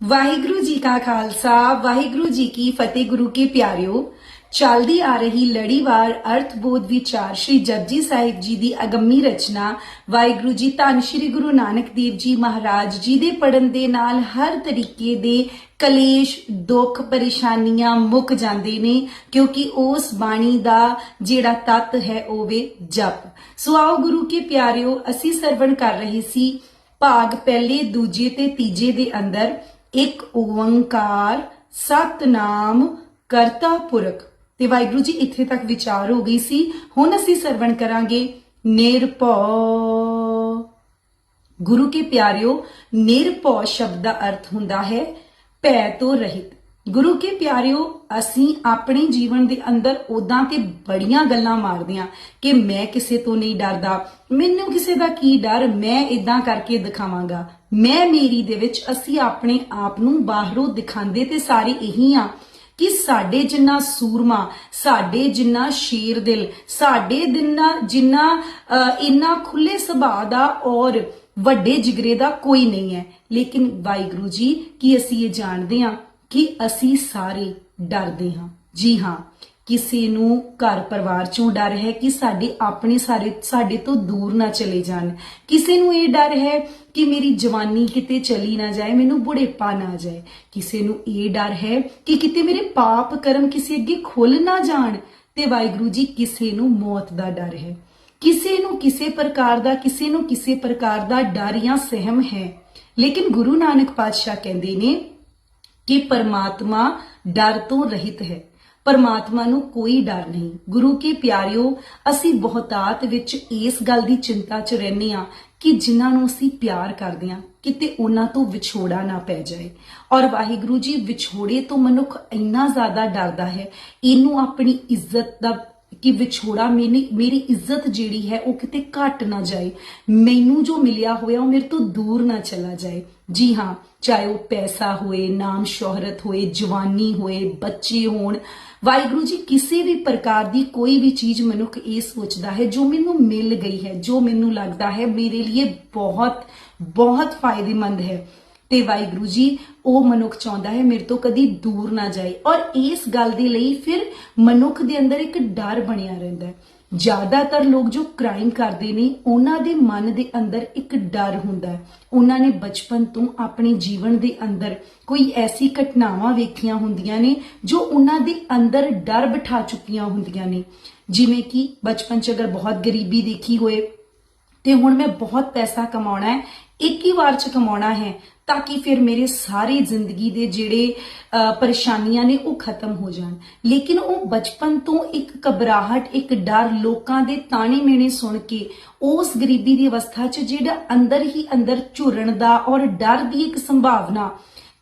ਵਾਹਿਗੁਰੂ ਜੀ ਕਾ ਖਾਲਸਾ, ਵਾਹਿਗੁਰੂ ਜੀ ਕੀ ਫਤਿਹ, ਗੁਰੂ ਕੇ ਪਿਆਰਿਓ। ਚੱਲਦੀ ਆ ਰਹੀ ਲੜੀਵਾਰ ਅਰਥਬੋਧ ਵਿਚਾਰ ਸ਼੍ਰੀ ਜਪਜੀ ਸਾਹਿਬ ਜੀ ਦੀ ਅਗੰਮੀ ਰਚਨਾ, ਵਾਹਿਗੁਰੂ ਜੀ ਧੰਨ ਸ਼੍ਰੀ ਗੁਰੂ ਨਾਨਕ ਦੇਵ ਜੀ ਮਹਾਰਾਜ ਜੀ ਦੇ ਪੜਨ ਦੇ ਨਾਲ ਹਰ ਤਰੀਕੇ ਦੇ ਕਲੇਸ਼, ਦੁੱਖ, ਪਰੇਸ਼ਾਨੀਆਂ ਮੁੱਕ ਜਾਂਦੇ ਨੇ, ਕਿਉਂਕਿ ਉਸ ਬਾਣੀ ਦਾ ਜਿਹੜਾ ਤਤ ਹੈ ਉਹ ਵੇ ਜਪ। ਸੋ ਆਓ ਗੁਰੂ ਕੇ ਪਿਆਰਿਓ, ਅਸੀਂ ਸਰਵਣ ਕਰ ਰਹੇ ਸੀ ਭਾਗ ਪਹਿਲੇ, ਦੂਜੇ ਤੇ ਤੀਜੇ ਦੇ ਅੰਦਰ। ਇੱਕ ਓੰਕਾਰ, ਸਤਨਾਮ, ਕਰਤਾ ਪੁਰਖ। ਤੇ ਵਾਹਿਗੁਰੂ ਜੀ, ਇੱਥੇ ਤੱਕ ਵਿਚਾਰ ਹੋ ਗਈ ਸੀ। ਹੁਣ ਅਸੀਂ ਸਰਵਣ ਕਰਾਂਗੇ ਨਿਰਭਉ। ਗੁਰੂ ਕੇ ਪਿਆਰਿਓ, ਨਿਰਭਉ ਸ਼ਬਦ ਦਾ ਅਰਥ ਹੁੰਦਾ ਹੈ, ਭੈ ਤੋਂ ਰਹਿਤ। ਗੁਰੂ ਕੇ ਪਿਆਰਿਓ, ਅਸੀਂ ਆਪਣੇ ਜੀਵਨ ਦੇ ਅੰਦਰ ਉਦਾਂ ਤੇ ਬੜੀਆਂ ਗੱਲਾਂ ਮਾਰਦੇ ਆ ਕਿ ਮੈਂ ਕਿਸੇ ਤੋਂ ਨਹੀਂ ਡਰਦਾ, ਮੈਨੂੰ ਕਿਸੇ ਦਾ ਕੀ ਡਰ, ਮੈਂ ਇਦਾਂ ਕਰਕੇ ਦਿਖਾਵਾਂਗਾ। ਮੈਂ ਮੇਰੀ ਦੇ ਵਿੱਚ ਅਸੀਂ ਆਪਣੇ ਆਪ ਨੂੰ ਬਾਹਰੋਂ ਦਿਖਾਉਂਦੇ ਤੇ ਸਾਰੇ ਇਹੀ ਆ ਕਿ ਸਾਡੇ ਜਿੰਨਾ ਸੂਰਮਾ, ਸਾਡੇ ਜਿੰਨਾ ਸ਼ੇਰ ਦਿਲ, ਸਾਡੇ ਦਿਨਾ ਜਿੰਨਾ ਇੰਨਾ ਖੁੱਲੇ ਸੁਭਾਅ ਦਾ ਔਰ ਵੱਡੇ ਜਿਗਰੇ ਦਾ ਕੋਈ ਨਹੀਂ ਹੈ। ਲੇਕਿਨ ਵਾਹਿਗੁਰੂ ਜੀ, ਕੀ ਅਸੀਂ ਇਹ ਜਾਣਦੇ ਹਾਂ? ਕਿ ਅਸੀਂ ਸਾਰੇ ਡਰਦੇ ਹਾਂ। ਜੀ ਹਾਂ, ਕਿਸੇ ਨੂੰ ਘਰ ਪਰਿਵਾਰ ਚੋਂ ਡਰ ਹੈ ਕਿ ਸਾਡੇ ਆਪਣੇ ਸਾਰੇ ਸਾਡੇ ਤੋਂ ਦੂਰ ਨਾ ਚਲੇ ਜਾਣ। ਕਿਸੇ ਨੂੰ ਇਹ ਡਰ ਹੈ ਕਿ ਮੇਰੀ ਜਵਾਨੀ ਕਿਤੇ ਚਲੀ ਨਾ ਜਾਏ, ਮੈਨੂੰ ਬੁਢੇਪਾ ਨਾ ਜਾਏ। ਕਿਸੇ ਨੂੰ ਇਹ ਡਰ ਹੈ ਕਿ ਕਿਤੇ ਮੇਰੇ ਪਾਪ ਕਰਮ ਕਿਸੇ ਅੱਗੇ ਖੁੱਲ ਨਾ ਜਾਣ ਤੇ ਵਾਹਿਗੁਰੂ ਜੀ ਕਿਸੇ ਨੂੰ ਮੌਤ ਦਾ ਡਰ ਹੈ। ਕਿਸੇ ਨੂੰ ਕਿਸੇ ਪ੍ਰਕਾਰ ਦਾ, ਕਿਸੇ ਨੂੰ ਕਿਸੇ ਪ੍ਰਕਾਰ ਦਾ ਡਰ ਜਾਂ ਸਹਿਮ ਹੈ। ਲੇਕਿਨ ਗੁਰੂ ਨਾਨਕ ਪਾਤਸ਼ਾਹ ਕਹਿੰਦੇ ਨੇ ਕਿ ਪਰਮਾਤਮਾ ਡਰ ਤੋਂ ਰਹਿਤ ਹੈ। ਪਰਮਾਤਮਾ ਨੂੰ ਕੋਈ ਡਰ ਨਹੀਂ। ਗੁਰੂ ਕੇ ਪਿਆਰਿਓ, ਅਸੀਂ ਬਹੁਤਾਤ ਵਿੱਚ ਇਸ ਗੱਲ ਦੀ ਚਿੰਤਾ 'ਚ ਰਹਿੰਦੇ ਆ ਕਿ ਜਿਨ੍ਹਾਂ ਨੂੰ ਅਸੀਂ ਪਿਆਰ ਕਰਦੇ ਆ ਕਿਤੇ ਉਹਨਾਂ ਤੋਂ ਵਿਛੋੜਾ ਨਾ ਪੈ ਜਾਏ। ਔਰ ਵਾਹਿਗੁਰੂ ਜੀ, ਵਿਛੋੜੇ ਤੋਂ ਮਨੁੱਖ ਇੰਨਾ ਜ਼ਿਆਦਾ ਡਰਦਾ ਹੈ, ਇਹਨੂੰ ਆਪਣੀ ਇੱਜ਼ਤ ਦਾ ਕਿ ਵਿਛੋੜਾ ਮੇਰੀ ਮੇਰੀ ਇੱਜ਼ਤ ਜਿਹੜੀ ਹੈ ਉਹ ਕਿਤੇ ਘਟ ਨਾ ਜਾਏ। ਮੈਨੂੰ ਜੋ ਮਿਲਿਆ ਹੋਇਆ ਉਹ ਮੇਰੇ ਤੋਂ ਦੂਰ ਨਾ ਚਲਾ ਜਾਏ। ਜੀ ਹਾਂ, ਚਾਹੇ ਉਹ ਪੈਸਾ ਹੋਏ, ਨਾਮ ਸ਼ੋਹਰਤ ਹੋਏ, ਜਵਾਨੀ ਹੋਏ, ਬੱਚੇ ਹੋਣ, ਵਾਹਿਗੁਰੂ ਜੀ, ਕਿਸੇ ਵੀ ਪ੍ਰਕਾਰ ਦੀ ਕੋਈ ਵੀ ਚੀਜ਼ ਮਨੁੱਖ ਇਹ ਸੋਚਦਾ ਹੈ, ਜੋ ਮੈਨੂੰ ਮਿਲ ਗਈ ਹੈ, ਜੋ ਮੈਨੂੰ ਲੱਗਦਾ ਹੈ, ਮੇਰੇ ਲਈ ਬਹੁਤ ਬਹੁਤ ਫਾਇਦੇਮੰਦ ਹੈ। ਤੇ ਵਾਹਿਗੁਰੂ ਜੀ, ਉਹ ਮਨੁੱਖ ਚਾਹੁੰਦਾ ਹੈ ਮੇਰੇ ਤੋਂ ਕਦੀ ਦੂਰ ਨਾ ਜਾਏ। ਔਰ ਇਸ ਗੱਲ ਦੇ ਲਈ ਫਿਰ ਮਨੁੱਖ ਦੇ ਅੰਦਰ ਇੱਕ ਡਰ ਬਣਿਆ ਰਹਿੰਦਾ ਹੈ। ਜ਼ਿਆਦਾਤਰ ਲੋਕ ਜੋ ਕ੍ਰਾਈਮ ਕਰਦੇ ਨੇ, ਉਹਨਾਂ ਦੇ ਮਨ ਦੇ ਅੰਦਰ ਇੱਕ ਡਰ ਹੁੰਦਾ ਹੈ। ਉਹਨਾਂ ਨੇ ਬਚਪਨ ਤੋਂ ਆਪਣੇ ਜੀਵਨ ਦੇ ਅੰਦਰ ਕੋਈ ਐਸੀ ਘਟਨਾਵਾਂ ਵੇਖੀਆਂ ਹੁੰਦੀਆਂ ਨੇ, ਜੋ ਉਹਨਾਂ ਦੇ ਅੰਦਰ ਡਰ ਬਿਠਾ ਚੁੱਕੀਆਂ ਹੁੰਦੀਆਂ ਨੇ। ਜਿਵੇਂ ਕਿ ਬਚਪਨ 'ਚ ਅਗਰ ਬਹੁਤ ਗਰੀਬੀ ਦੇਖੀ ਹੋਏ, ਤੇ ਹੁਣ ਮੈਂ ਬਹੁਤ ਪੈਸਾ ਕਮਾਉਣਾ ਹੈ, ਇੱਕ ਹੀ ਵਾਰ ਚ ਕਮਾਉਣਾ ਹੈ ਤਾਂ ਕਿ ਫਿਰ ਮੇਰੇ ਸਾਰੀ ਜ਼ਿੰਦਗੀ ਦੇ ਜਿਹੜੇ ਪਰੇਸ਼ਾਨੀਆਂ ਨੇ ਉਹ ਖਤਮ ਹੋ ਜਾਣ। ਲੇਕਿਨ ਉਹ ਬਚਪਨ ਤੋਂ ਇੱਕ ਘਬਰਾਹਟ, ਇੱਕ ਡਰ ਲੋਕਾਂ ਦੇ ਤਾਣੇ ਮੇਣੇ ਸੁਣ ਕੇ, ਉਸ ਗਰੀਬੀ ਦੀ ਅਵਸਥਾ 'ਚ ਜਿਹੜਾ ਅੰਦਰ ਹੀ ਅੰਦਰ ਝੁਰਨ ਦਾ ਔਰ ਡਰ ਦੀ ਇੱਕ ਸੰਭਾਵਨਾ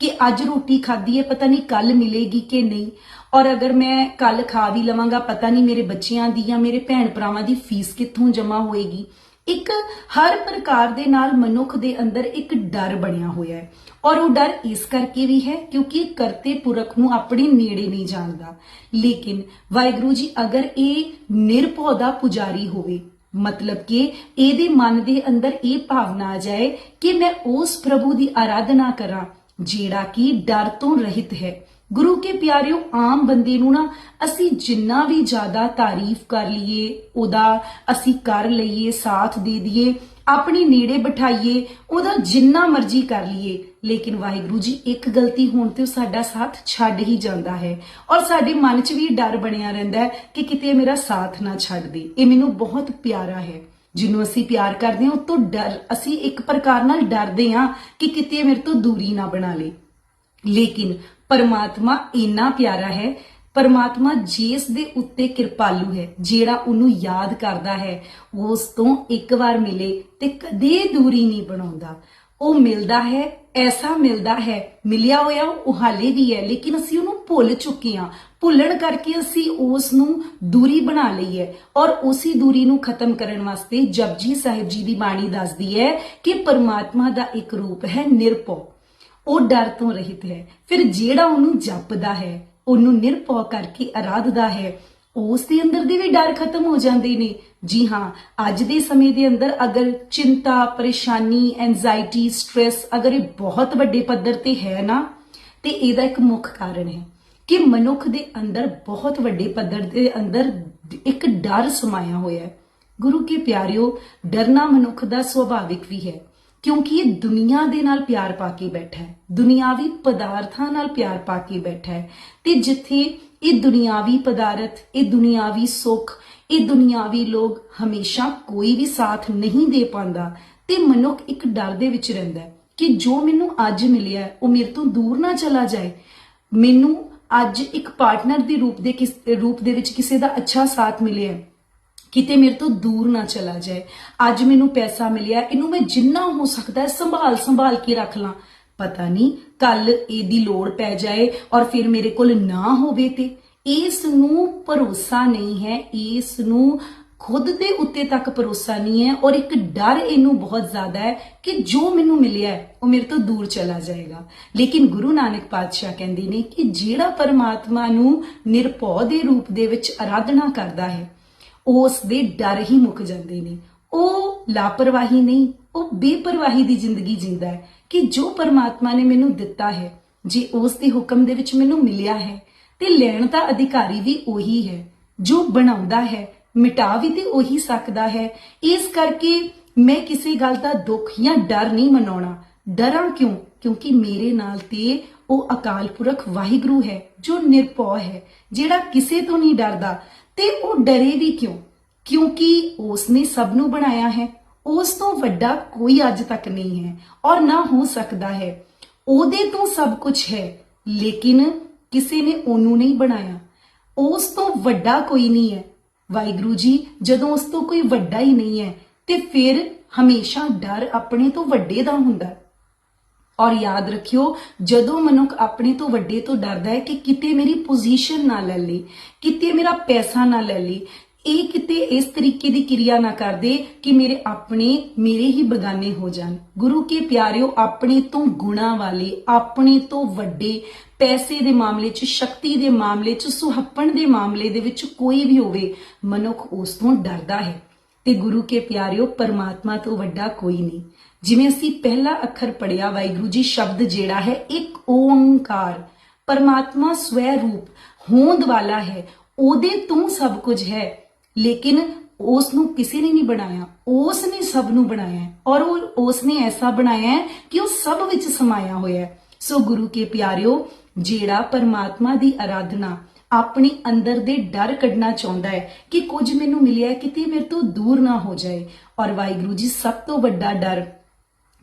ਕਿ ਅੱਜ ਰੋਟੀ ਖਾਧੀ ਹੈ ਪਤਾ ਨਹੀਂ ਕੱਲ ਮਿਲੇਗੀ ਕਿ ਨਹੀਂ। ਔਰ ਅਗਰ ਮੈਂ ਕੱਲ ਖਾ ਵੀ ਲਵਾਂਗਾ, ਪਤਾ ਨਹੀਂ ਮੇਰੇ ਬੱਚਿਆਂ ਦੀ ਜਾਂ ਮੇਰੇ ਭੈਣ ਭਰਾਵਾਂ ਦੀ ਫੀਸ ਕਿੱਥੋਂ ਜਮ੍ਹਾਂ ਹੋਏਗੀ। ਇੱਕ ਹਰ ਪ੍ਰਕਾਰ ਦੇ ਨਾਲ ਮਨੁੱਖ ਦੇ ਅੰਦਰ ਇੱਕ ਡਰ ਬਣਿਆ ਹੋਇਆ ਹੈ। ਔਰ ਉਹ ਡਰ ਇਸ ਕਰਕੇ ਵੀ ਹੈ ਕਿਉਂਕਿ ਕਰਤੇ ਪੁਰਖ ਨੂੰ ਆਪਣੇ ਨੇੜੇ ਨਹੀਂ ਜਾਣਦਾ। ਲੇਕਿਨ ਵਾਹਿਗੁਰੂ ਜੀ, ਅਗਰ ਇਹ ਨਿਰਭਉ ਦਾ ਪੁਜਾਰੀ ਹੋਵੇ, ਮਤਲਬ ਕਿ ਇਹਦੇ ਮਨ ਦੇ ਅੰਦਰ ਇਹ ਭਾਵਨਾ ਆ ਜਾਏ ਕਿ ਮੈਂ ਉਸ ਪ੍ਰਭੂ ਦੀ ਆਰਾਧਨਾ ਕਰਾਂ, ਜਿਹੜਾ ਕਿ ਡਰ ਤੋਂ ਰਹਿਤ ਹੈ। ਗੁਰੂ ਕੇ ਪਿਆਰਿਓ, ਆਮ ਬੰਦੇ ਨੂੰ ਨਾ ਅਸੀਂ ਜਿੰਨਾ ਵੀ ਜ਼ਿਆਦਾ ਤਾਰੀਫ ਕਰ ਲਈਏ, ਉਹਦਾ ਅਸੀਂ ਕਰ ਲਈਏ, ਸਾਥ ਦੇ ਦਈਏ, ਆਪਣੇ ਨੇੜੇ ਬਿਠਾਈਏ, ਉਹਦਾ ਜਿੰਨਾ ਮਰਜ਼ੀ ਕਰ ਲਈਏ। ਲੇਕਿਨ ਵਾਹਿਗੁਰੂ ਜੀ, ਇੱਕ ਗਲਤੀ ਹੋਣ ਤੇ ਉਹ ਸਾਡਾ ਸਾਥ ਛੱਡ ਹੀ ਜਾਂਦਾ ਹੈ। ਔਰ ਸਾਡੇ ਮਨ 'ਚ ਵੀ ਡਰ ਬਣਿਆ ਰਹਿੰਦਾ ਹੈ ਕਿ ਕਿਤੇ ਮੇਰਾ ਸਾਥ ਨਾ ਛੱਡ ਦੇ। ਇਹ ਮੈਨੂੰ ਬਹੁਤ ਪਿਆਰਾ ਹੈ। ਜਿਹਨੂੰ ਅਸੀਂ ਪਿਆਰ ਕਰਦੇ ਹਾਂ, ਉਹ ਤੋਂ ਡਰ, ਅਸੀਂ ਇੱਕ ਪ੍ਰਕਾਰ ਨਾਲ ਡਰਦੇ ਹਾਂ ਕਿ ਕਿਤੇ ਮੇਰੇ ਤੋਂ ਦੂਰੀ ਨਾ ਬਣਾ ਲੇ। ਲੇਕਿਨ ਪਰਮਾਤਮਾ ਇੰਨਾ ਪਿਆਰਾ ਹੈ, ਪਰਮਾਤਮਾ ਜਿਸ ਦੇ ਉੱਤੇ ਕਿਰਪਾਲੂ ਹੈ, ਜਿਹੜਾ ਉਹਨੂੰ ਯਾਦ ਕਰਦਾ ਹੈ, ਉਸ ਤੋਂ ਇੱਕ ਵਾਰ ਮਿਲੇ ਤੇ ਕਦੇ ਦੂਰੀ ਨਹੀਂ ਬਣਾਉਂਦਾ। ਉਹ ਮਿਲਦਾ ਹੈ, ਐਸਾ ਮਿਲਦਾ ਹੈ, ਮਿਲਿਆ ਹੋਇਆ ਉਹ ਹਾਲੇ ਵੀ ਹੈ, ਲੇਕਿਨ ਅਸੀਂ ਉਹਨੂੰ ਭੁੱਲ ਚੁੱਕੇ ਹਾਂ। ਭੁੱਲਣ ਕਰਕੇ ਅਸੀਂ ਉਸ ਨੂੰ ਦੂਰੀ ਬਣਾ ਲਈ ਹੈ ਔਰ ਉਸੇ ਦੂਰੀ ਨੂੰ ਖਤਮ ਕਰਨ ਵਾਸਤੇ ਜਪਜੀ ਸਾਹਿਬ ਜੀ ਦੀ ਬਾਣੀ ਦੱਸਦੀ ਹੈ ਕਿ ਪਰਮਾਤਮਾ ਦਾ ਇੱਕ ਰੂਪ ਹੈ ਨਿਰਭਉ। ਉਹ ਡਰ ਤੋਂ ਰਹਿਤ ਹੈ। ਫਿਰ ਜਿਹੜਾ ਉਹਨੂੰ ਜਪਦਾ ਹੈ, ਉਹਨੂੰ ਨਿਰਭਉ ਕਰਕੇ ਆਰਾਧਦਾ ਹੈ, ਉਸ ਦੇ ਅੰਦਰ ਦੇ ਵੀ ਡਰ ਖਤਮ ਹੋ ਜਾਂਦੇ ਨੇ। ਜੀ ਹਾਂ, ਅੱਜ ਦੇ ਸਮੇਂ ਦੇ ਅੰਦਰ ਅਗਰ ਚਿੰਤਾ, ਪਰੇਸ਼ਾਨੀ ਐਂਜ਼ਾਇਟੀ ਸਟ्रेस ਅਗਰ ਇਹ ਬਹੁਤ ਵੱਡੇ ਪੱਧਰ ਤੇ ਹੈ ਨਾ, ਤੇ ਇਹਦਾ ਇੱਕ ਮੁੱਖ ਕਾਰਨ ਹੈ ਕਿ ਮਨੁੱਖ ਦੇ ਅੰਦਰ ਬਹੁਤ ਵੱਡੇ ਪੱਧਰ ਦੇ ਅੰਦਰ ਇੱਕ ਡਰ ਸਮਾਇਆ ਹੋਇਆ ਹੈ। ਗੁਰੂ ਕੇ ਪਿਆਰਿਓ, ਡਰਨਾ ਮਨੁੱਖ ਦਾ ਸੁਭਾਵਿਕ ਵੀ ਹੈ। ਕਿਉਂਕਿ ਇਹ ਦੁਨੀਆ ਦੇ ਨਾਲ ਪਿਆਰ ਪਾ ਕੇ ਬੈਠਾ ਹੈ। ਦੁਨਿਆਵੀ ਪਦਾਰਥਾਂ ਨਾਲ ਪਿਆਰ ਪਾ ਕੇ ਬੈਠਾ ਹੈ। ਤੇ ਜਿੱਥੇ ਇਹ ਦੁਨਿਆਵੀ ਪਦਾਰਥ, ਇਹ ਦੁਨਿਆਵੀ ਸੁੱਖ, ਇਹ ਦੁਨਿਆਵੀ ਲੋਕ ਹਮੇਸ਼ਾ ਕੋਈ ਵੀ ਸਾਥ ਨਹੀਂ ਦੇ ਪਾਉਂਦਾ ਤੇ ਮਨੁੱਖ ਇੱਕ ਡਰ ਦੇ ਵਿੱਚ ਰਹਿੰਦਾ ਹੈ ਕਿ ਜੋ ਮੈਨੂੰ ਅੱਜ ਮਿਲਿਆ ਉਹ ਮੇਰੇ ਤੋਂ ਦੂਰ ਨਾ ਚਲਾ ਜਾਏ। ਮੈਨੂੰ ਅੱਜ ਇੱਕ ਪਾਰਟਨਰ ਦੇ ਰੂਪ ਦੇ ਕਿਸ, ਰੂਪ ਦੇ ਵਿੱਚ ਕਿਸੇ ਦਾ ਅੱਛਾ ਸਾਥ ਮਿਲਿਆ ਕਿਤੇ ਮੇਰੇ ਤੋਂ ਦੂਰ ਨਾ ਚਲਾ ਜਾਏ। ਅੱਜ ਮੈਨੂੰ ਪੈਸਾ ਮਿਲਿਆ, ਇਹਨੂੰ ਮੈਂ ਜਿੰਨਾ ਹੋ ਸਕਦਾ ਸੰਭਾਲ ਸੰਭਾਲ ਕੇ ਰੱਖ ਲਾਂ। ਪਤਾ ਨਹੀਂ ਕੱਲ ਇਹਦੀ ਲੋੜ ਪੈ ਜਾਏ ਔਰ ਫਿਰ ਮੇਰੇ ਕੋਲ ਨਾ ਹੋਵੇ ਤੇ। ਇਸ ਨੂੰ ਭਰੋਸਾ ਨਹੀਂ ਹੈ, ਇਸ ਨੂੰ ਖੁਦ ਦੇ ਉੱਤੇ ਤੱਕ ਭਰੋਸਾ ਨਹੀਂ ਹੈ ਔਰ ਇੱਕ ਡਰ ਇਹਨੂੰ ਬਹੁਤ ਜ਼ਿਆਦਾ ਹੈ ਕਿ ਜੋ ਮੈਨੂੰ ਮਿਲਿਆ ਹੈ, ਉਹ ਮੇਰੇ ਤੋਂ ਦੂਰ ਚਲਾ ਜਾਏਗਾ। ਲੇਕਿਨ ਗੁਰੂ ਨਾਨਕ ਪਾਤਸ਼ਾਹ ਕਹਿੰਦੇ ਨੇ ਕਿ ਜਿਹੜਾ ਪਰਮਾਤਮਾ ਨੂੰ ਨਿਰਭਉ ਦੇ ਰੂਪ ਦੇ ਵਿੱਚ ਆਰਾਧਨਾ ਕਰਦਾ ਹੈ ਉਸ ਦੇ ਡਰ ਹੀ ਮੁੱਕ ਜਾਂਦੇ ਨੇ। ਉਹ ਲਾਪਰਵਾਹੀ ਨਹੀਂ, ਉਹ ਬੇਪਰਵਾਹੀ ਦੀ ਜ਼ਿੰਦਗੀ ਜਿੰਦਾ ਹੈ ਕਿ ਜੋ ਪਰਮਾਤਮਾ ਨੇ ਮੈਨੂੰ ਦਿੱਤਾ ਹੈ, ਜੇ ਉਸ ਦੇ ਹੁਕਮ ਦੇ ਵਿੱਚ ਮੈਨੂੰ ਮਿਲਿਆ ਹੈ, ਤੇ ਲੈਣ ਦਾ ਅਧਿਕਾਰੀ ਵੀ ਉਹੀ ਹੈ, ਜੋ ਬਣਾਉਂਦਾ ਹੈ, ਮਿਟਾ ਵੀ ਤੇ ਉਹੀ ਸਕਦਾ ਹੈ। ਇਸ ਕਰਕੇ ਮੈਂ ਕਿਸੇ ਗੱਲ ਦਾ ਦੁੱਖ ਜਾਂ ਡਰ ਨਹੀਂ ਮਨਾਉਣਾ। ਡਰਾਂ ਕਿਉਂ? ਕਿਉਂਕਿ ਮੇਰੇ ਨਾਲ ਤੇ ਉਹ ਅਕਾਲ ਪੁਰਖ ਵਾਹਿਗੁਰੂ ਹੈ, ਜੋ ਨਿਰਭਉ ਹੈ, ਜਿਹੜਾ ਕਿਸੇ ਤੋਂ ਨਹੀਂ ਡਰਦਾ। ਤੇ ਉਹ ਡਰੇ ਵੀ ਕਿਉਂ? ਕਿਉਂਕਿ ਉਸ ਨੇ ਸਭ ਨੂੰ ਬਣਾਇਆ ਹੈ। ਉਸ ਤੋਂ ਵੱਡਾ ਕੋਈ ਅੱਜ ਤੱਕ ਨਹੀਂ ਹੈ ਔਰ ਨਾ ਹੋ ਸਕਦਾ ਹੈ। ਉਹਦੇ ਤੋਂ ਸਭ ਕੁਝ ਹੈ, ਲੇਕਿਨ ਕਿਸੇ ਨੇ ਉਹਨੂੰ ਨਹੀਂ ਬਣਾਇਆ। ਉਸ ਤੋਂ ਵੱਡਾ ਕੋਈ ਨਹੀਂ ਹੈ। ਵਾਹਿਗੁਰੂ ਜੀ, ਜਦੋਂ ਉਸ ਤੋਂ ਕੋਈ ਵੱਡਾ ਹੀ ਨਹੀਂ ਹੈ, ਤੇ ਫਿਰ ਹਮੇਸ਼ਾ ਡਰ ਆਪਣੇ ਤੋਂ ਵੱਡੇ ਦਾ ਹੁੰਦਾ ਔਰ ਯਾਦ ਰੱਖਿਓ, ਜਦੋਂ ਮਨੁੱਖ ਆਪਣੇ ਤੋਂ ਵੱਡੇ ਤੋਂ ਡਰਦਾ ਹੈ ਕਿ ਕਿਤੇ ਮੇਰੀ ਪੋਜੀਸ਼ਨ ਨਾ ਲੈ ਲੇ, ਕਿਤੇ ਮੇਰਾ ਪੈਸਾ ਨਾ ਲੈ ਲੇ, ਇਹ ਕਿਤੇ ਇਸ ਤਰੀਕੇ ਦੀ ਕਿਰਿਆ ਨਾ ਕਰਦੇ ਕਿ ਮੇਰੇ ਆਪਣੇ ਮੇਰੇ ਹੀ ਬਗਾਨੇ ਹੋ ਜਾਣ। ਗੁਰੂ ਕੇ ਪਿਆਰਿਓ, ਆਪਣੇ ਤੋਂ ਗੁਣਾ ਵਾਲੇ, ਆਪਣੇ ਤੋਂ ਵੱਡੇ, ਪੈਸੇ ਦੇ ਮਾਮਲੇ 'ਚ, ਸ਼ਕਤੀ ਦੇ ਮਾਮਲੇ 'ਚ, ਸੁਹੱਪਣ ਦੇ ਮਾਮਲੇ ਦੇ ਵਿੱਚ ਕੋਈ ਵੀ ਹੋਵੇ, ਮਨੁੱਖ ਉਸ ਤੋਂ ਡਰਦਾ ਹੈ। ਤੇ ਗੁਰੂ ਕੇ ਪਿਆਰਿਓ, ਪਰਮਾਤਮਾ ਤੋਂ ਵੱਡਾ ਕੋਈ ਨਹੀਂ। ਜਿਵੇਂ ਅਸੀਂ ਪਹਿਲਾ ਅੱਖਰ ਪੜਿਆ ਵਾਹਿਗੁਰੂ ਜੀ, ਸ਼ਬਦ ਜਿਹੜਾ ਹੈ, ਇੱਕ ਓੰਕਾਰ। ਪਰਮਾਤਮਾ ਸਵੈ ਰੂਪ, ਹੋਂਦ ਵਾਲਾ ਹੈ, ਉਹਦੇ ਤੋਂ ਸਭ ਕੁਝ ਹੈ। ਲੇਕਿਨ ਉਸ ਨੂੰ ਕਿਸੇ ਨੇ ਨਹੀਂ ਬਣਾਇਆ। ਉਸ ਨੇ ਸਭ ਨੂੰ ਬਣਾਇਆ ਔਰ ਉਹ ਉਸ ਨੇ ਐਸਾ ਬਣਾਇਆ ਕਿ ਉਹ ਸਭ ਵਿੱਚ ਸਮਾਇਆ ਹੋਇਆ ਸੋ ਗੁਰੂ ਕੇ ਪਿਆਰਿਓ, ਜਿਹੜਾ ਪਰਮਾਤਮਾ ਦੀ ਆਰਾਧਨਾ ਆਪਣੇ ਅੰਦਰ ਦੇ ਡਰ ਕੱਢਣਾ ਚਾਹੁੰਦਾ ਹੈ ਕਿ ਕੁਝ ਮੈਨੂੰ ਮਿਲਿਆ ਕਿਤੇ ਮੇਰੇ ਤੋਂ ਦੂਰ ਨਾ ਹੋ ਜਾਏ। ਔਰ ਵਾਹਿਗੁਰੂ ਜੀ, ਸਭ ਤੋਂ ਵੱਡਾ ਡਰ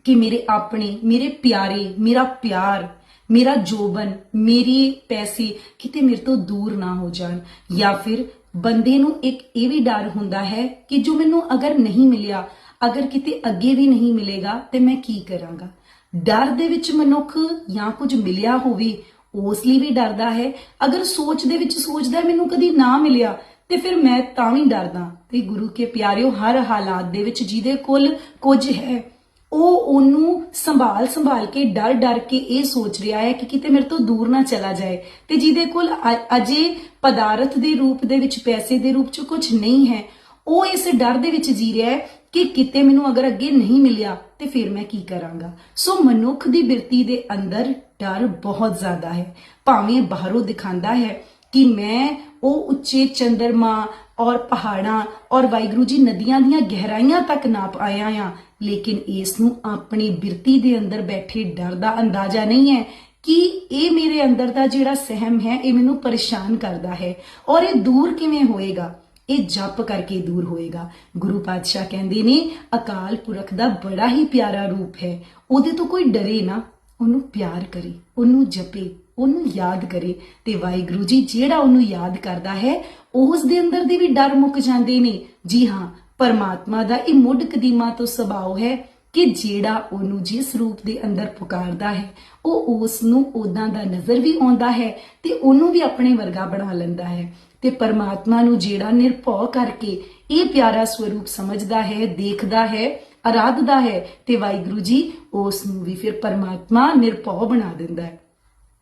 ਕਿ ਮੇਰੇ ਆਪਣੇ, ਮੇਰੇ ਪਿਆਰੇ, ਮੇਰਾ ਪਿਆਰ, ਮੇਰਾ ਜੋਬਨ, ਮੇਰੇ ਪੈਸੇ ਕਿਤੇ ਮੇਰੇ ਤੋਂ ਦੂਰ ਨਾ ਹੋ ਜਾਣ। ਜਾਂ ਫਿਰ ਬੰਦੇ ਨੂੰ ਇੱਕ ਇਹ ਵੀ ਡਰ ਹੁੰਦਾ ਹੈ ਕਿ ਜੋ ਮੈਨੂੰ ਅਗਰ ਨਹੀਂ ਮਿਲਿਆ, ਅਗਰ ਕਿਤੇ ਅੱਗੇ ਵੀ ਨਹੀਂ ਮਿਲੇਗਾ, ਤੇ ਮੈਂ ਕੀ ਕਰਾਂਗਾ? ਡਰ ਦੇ ਵਿੱਚ ਮਨੁੱਖ ਜਾਂ ਕੁਝ ਮਿਲਿਆ ਹੋਵੇ ਉਸ ਲਈ ਵੀ ਡਰਦਾ ਹੈ। ਅਗਰ ਸੋਚ ਦੇ ਵਿੱਚ ਸੋਚਦਾ ਮੈਨੂੰ ਕਦੀ ਨਾ ਮਿਲਿਆ, ਤੇ ਫਿਰ ਮੈਂ ਤਾਂ ਵੀ ਡਰਦਾ। ਤੇ ਗੁਰੂ ਕੇ ਪਿਆਰਿਓ, ਹਰ ਹਾਲਾਤ ਦੇ ਵਿੱਚ ਜਿਹਦੇ ਕੋਲ ਕੁਝ ਹੈ, ਉਹ ਉਹਨੂੰ ਸੰਭਾਲ ਸੰਭਾਲ ਕੇ, ਡਰ ਡਰ ਕੇ ਇਹ ਸੋਚ ਰਿਹਾ ਹੈ ਕਿ ਕਿਤੇ ਮੇਰੇ ਤੋਂ ਦੂਰ ਨਾ ਚਲਾ ਜਾਏ। ਤੇ ਜਿਹਦੇ ਕੋਲ ਅਜੇ ਪਦਾਰਥ ਦੇ ਰੂਪ ਦੇ ਵਿੱਚ, ਪੈਸੇ ਦੇ ਰੂਪ 'ਚ ਕੁਝ ਨਹੀਂ ਹੈ, ਉਹ ਇਸ ਡਰ ਦੇ ਵਿੱਚ ਜੀ ਰਿਹਾ ਹੈ ਕਿ ਕਿਤੇ ਮੈਨੂੰ ਅਗਰ ਅੱਗੇ ਨਹੀਂ ਮਿਲਿਆ, ਤੇ ਫਿਰ ਮੈਂ ਕੀ ਕਰਾਂਗਾ? ਸੋ ਮਨੁੱਖ ਦੀ ਬਿਰਤੀ ਦੇ ਅੰਦਰ ਡਰ ਬਹੁਤ ਜ਼ਿਆਦਾ ਹੈ। ਭਾਵੇਂ ਬਾਹਰੋਂ ਦਿਖਾਉਂਦਾ ਹੈ ਕਿ ਮੈਂ ਉਹ ਉੱਚੇ ਚੰਦਰਮਾ ਔਰ ਪਹਾੜਾਂ ਔਰ ਵਾਹਿਗੁਰੂ ਜੀ ਨਦੀਆਂ ਦੀਆਂ ਗਹਿਰਾਈਆਂ ਤੱਕ ਨਾਪ ਆਇਆ ਆ ਲੇਕਿਨ ਇਸ ਨੂੰ ਆਪਣੀ ਬਿਰਤੀ ਦੇ ਅੰਦਰ ਬੈਠੇ ਡਰ ਦਾ ਅੰਦਾਜ਼ਾ ਨਹੀਂ ਹੈ ਕਿ ਇਹ ਮੇਰੇ ਅੰਦਰ ਦਾ ਜਿਹੜਾ ਸਹਿਮ ਹੈ, ਇਹ ਮੈਨੂੰ ਪਰੇਸ਼ਾਨ ਕਰਦਾ ਹੈ। ਔਰ ਇਹ ਦੂਰ ਕਿਵੇਂ ਹੋਏਗਾ? ਇਹ ਜਪ ਕਰਕੇ ਦੂਰ ਹੋਏਗਾ। ਗੁਰੂ ਪਾਤਸ਼ਾਹ ਕਹਿੰਦੇ ਨੇ, ਅਕਾਲ ਪੁਰਖ ਦਾ ਬੜਾ ਹੀ ਪਿਆਰਾ ਰੂਪ ਹੈ। ਉਹਦੇ ਤੋਂ ਕੋਈ ਡਰੇ ਨਾ। ਉਹਨੂੰ ਪਿਆਰ ਕਰੇ, ਉਹਨੂੰ ਜਪੇ, ਉਹਨੂੰ ਯਾਦ ਕਰੇ ਤੇ ਵਾਹਿਗੁਰੂ ਜੀ, ਜਿਹੜਾ ਉਹਨੂੰ ਯਾਦ ਕਰਦਾ ਹੈ ਉਸ ਦੇ ਅੰਦਰ ਦੇ ਵੀ ਡਰ ਮੁੱਕ ਜਾਂਦੇ ਨੇ। ਜੀ ਹਾਂ, ਪਰਮਾਤਮਾ ਦਾ ਇਹ ਮੁੱਢ ਕਦੀਮਾ ਤੋਂ ਸੁਭਾਅ ਹੈ। ਕਿ ਜਿਹੜਾ ਉਹਨੂੰ ਜਿਸ ਰੂਪ ਦੇ ਅੰਦਰ ਪੁਕਾਰਦਾ ਹੈ, ਉਹ ਉਸ ਨੂੰ ਉਦਾਂ ਦਾ ਨਜ਼ਰ ਵੀ ਆਉਂਦਾ ਹੈ ਤੇ ਉਹਨੂੰ ਵੀ ਆਪਣੇ ਵਰਗਾ ਬਣਾ ਲੈਂਦਾ ਹੈ। ਤੇ ਪਰਮਾਤਮਾ ਨੂੰ ਜਿਹੜਾ ਨਿਰਭਉ ਕਰਕੇ ਇਹ ਪਿਆਰਾ ਸਵਰੂਪ ਸਮਝਦਾ ਹੈ, ਦੇਖਦਾ ਹੈ, ਅਰਾਧਦਾ ਹੈ ਤੇ ਵਾਹਿਗੁਰੂ ਜੀ ਉਸ ਨੂੰ ਵੀ ਫਿਰ ਪਰਮਾਤਮਾ ਨਿਰਭਉ ਬਣਾ ਦਿੰਦਾ ਹੈ।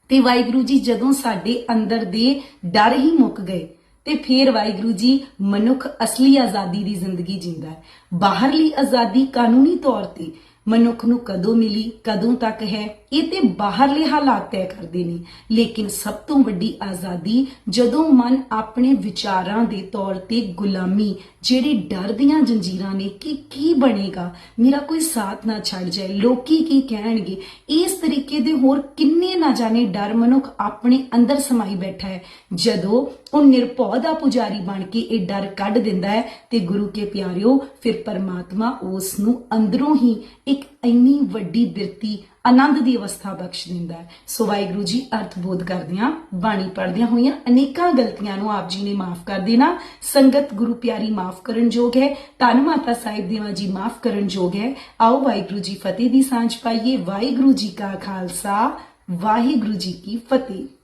ਤੇ ਵਾਹਿਗੁਰੂ ਜੀ ਜਦੋਂ ਸਾਡੇ ਅੰਦਰ ਦੇ ਡਰ ਹੀ ਮੁੱਕ ਗਏ ਤੇ ਫਿਰ ਵਾਹਿਗੁਰੂ ਜੀ ਮਨੁੱਖ ਅਸਲੀ ਆਜ਼ਾਦੀ ਦੀ ਜ਼ਿੰਦਗੀ ਜਿੰਦਾ ਹੈ। ਬਾਹਰਲੀ ਆਜ਼ਾਦੀ ਕਾਨੂੰਨੀ ਤੌਰ ਤੇ ਮਨੁੱਖ ਨੂੰ ਕਦੋਂ ਮਿਲੀ, ਕਦੋਂ ਤੱਕ ਹੈ? ਇਹ ਤੇ ਬਾਹਰਲੇ ਹਾਲਾਤ ਤੈਅ ਕਰਦੇ ਨੇ। ਲੇਕਿਨ ਸਭ ਤੋਂ ਵੱਡੀ ਆਜ਼ਾਦੀ ਜਦੋਂ ਮਨ ਆਪਣੇ ਵਿਚਾਰਾਂ ਦੇ ਤੌਰ ਤੇ ਗੁਲਾਮੀ, ਜਿਹੜੇ ਡਰ ਦੀਆਂ ਜੰਜੀਰਾਂ ਨੇ ਕਿ ਕੀ ਬਣੇਗਾ, ਮੇਰਾ ਕੋਈ ਸਾਥ ਨਾ ਛੱਡ ਜਾਏ, ਲੋਕੀ ਕੀ ਕਹਿਣਗੇ, ਇਸ ਤਰੀਕੇ ਦੇ ਹੋਰ ਕਿੰਨੇ ਨਾ ਜਾਣੇ ਡਰ ਮਨੁੱਖ ਆਪਣੇ ਅੰਦਰ ਸਮਾਈ ਬੈਠਾ ਹੈ। ਜਦੋਂ ਉਹ ਨਿਰਭਉ ਦਾ ਪੁਜਾਰੀ ਬਣ ਕੇ ਇਹ ਡਰ ਕੱਢ ਦਿੰਦਾ ਹੈ ਤੇ ਗੁਰੂ ਕੇ ਪਿਆਰਿਓ, ਫਿਰ ਪਰਮਾਤਮਾ ਉਸ ਨੂੰ ਅੰਦਰੋਂ ਹੀ ਇੱਕ ਇੰਨੀ ਵੱਡੀ ਬਿਰਤੀ ਆਨੰਦ ਦੀ ਅਵਸਥਾ ਬਖਸ਼ ਦਿੰਦਾ ਹੈ। ਸੋ ਵਾਹਿਗੁਰੂ ਜੀ, ਅਰਥ ਬੋਧ ਕਰਦਿਆਂ, ਬਾਣੀ ਪੜਦਿਆਂ ਹੋਈਆਂ ਅਨੇਕਾਂ ਗਲਤੀਆਂ ਨੂੰ ਆਪ ਜੀ ਨੇ ਮਾਫ ਕਰ ਦੇਣਾ। ਸੰਗਤ ਗੁਰੂ ਪਿਆਰੀ ਮਾਫ ਕਰਨ ਯੋਗ ਹੈ। ਧੰਨ ਮਾਤਾ ਸਾਹਿਬ ਦੇਵਾ ਜੀ ਮਾਫ ਕਰਨ ਯੋਗ ਹੈ। ਆਓ ਵਾਹਿਗੁਰੂ ਜੀ ਫਤਿਹ ਦੀ ਸਾਂਝ ਪਾਈਏ। ਵਾਹਿਗੁਰੂ ਜੀ ਕਾ ਖਾਲਸਾ, ਵਾਹਿਗੁਰੂ ਜੀ ਕੀ ਫਤਿਹ।